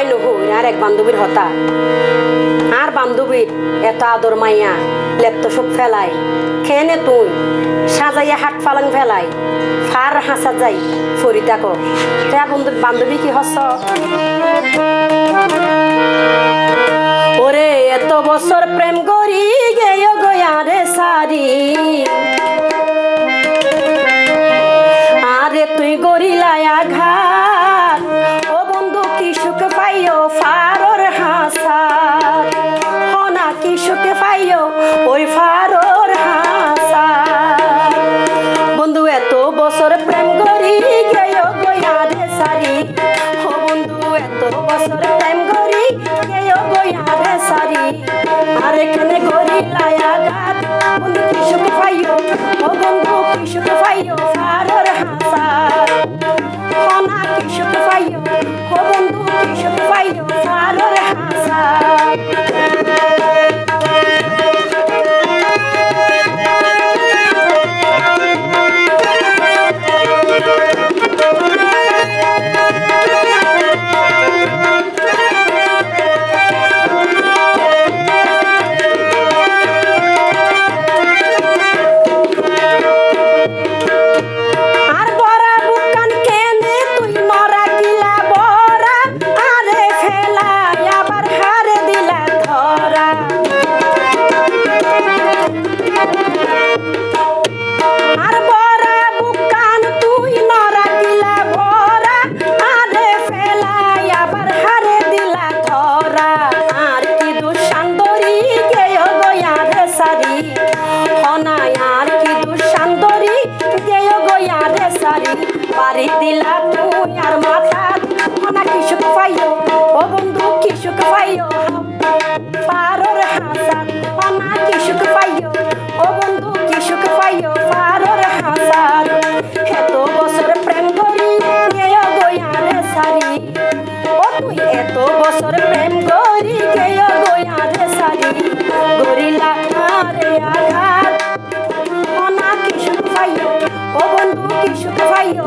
I নহু আর এক বান্ধবীর হতা। আর বান্ধবীর এত আদর মাইয়া, লেপ্ত সব ফেলাই। খেনে তুই, সাজাইয়া হাট ফালাং ফেলাই। ফার হাসা যাই ফরি তাকো বন্ধু বান্ধবী কি হস ওরে এত বছর প্রেম করি গেয় গয়ারে সারি পারি দিলা তুই আর মাথা হনা কি সুখ পাইও ও বন্ধু, কি সুখ পাইও পারর হাসান হনা কি সুখ পাইও ও বন্ধু, কি সুখ পাইও পারর হাসান এত বছর প্রেম করি, গেয় গয়ারে সারি। ও তুই এত বছর প্রেম করি, গেয় গয়ারে সারি। গরিলা আরে আঘাত। অনা কি সুখ পাইও ও বন্ধু, কি সুখ পাইও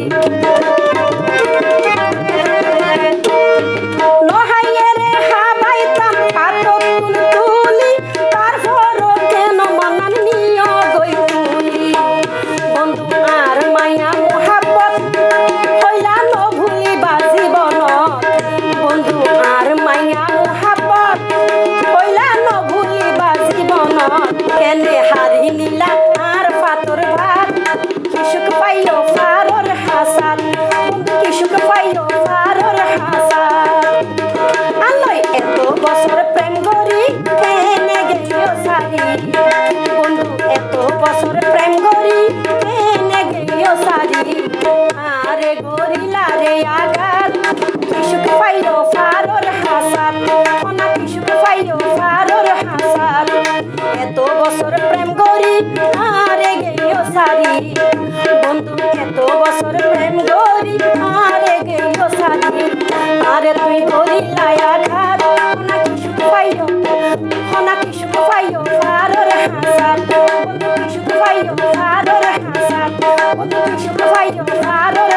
তুলি নহাইয়ে রে হাবাইতাম ফাতত তুর বন্ধু, এত বছর প্রেম করি এনে গেলিও সারি আরে গরিলা রে আঘাত কিসুক পাইও ফারর হাসাত অনা কিসুক পাইও ফারর হাসাত এত বছর প্রেম করি, আরে গেলিও সারি বন্ধু, এত বছর প্রেম করি, আরে গেলিও সারি আরে তুই গরিলা আঘাত অনা কিসুক পাইও অনা কিসুক পাইও Quando o bicho vai, eu paro. Quando o bicho vai, eu paro.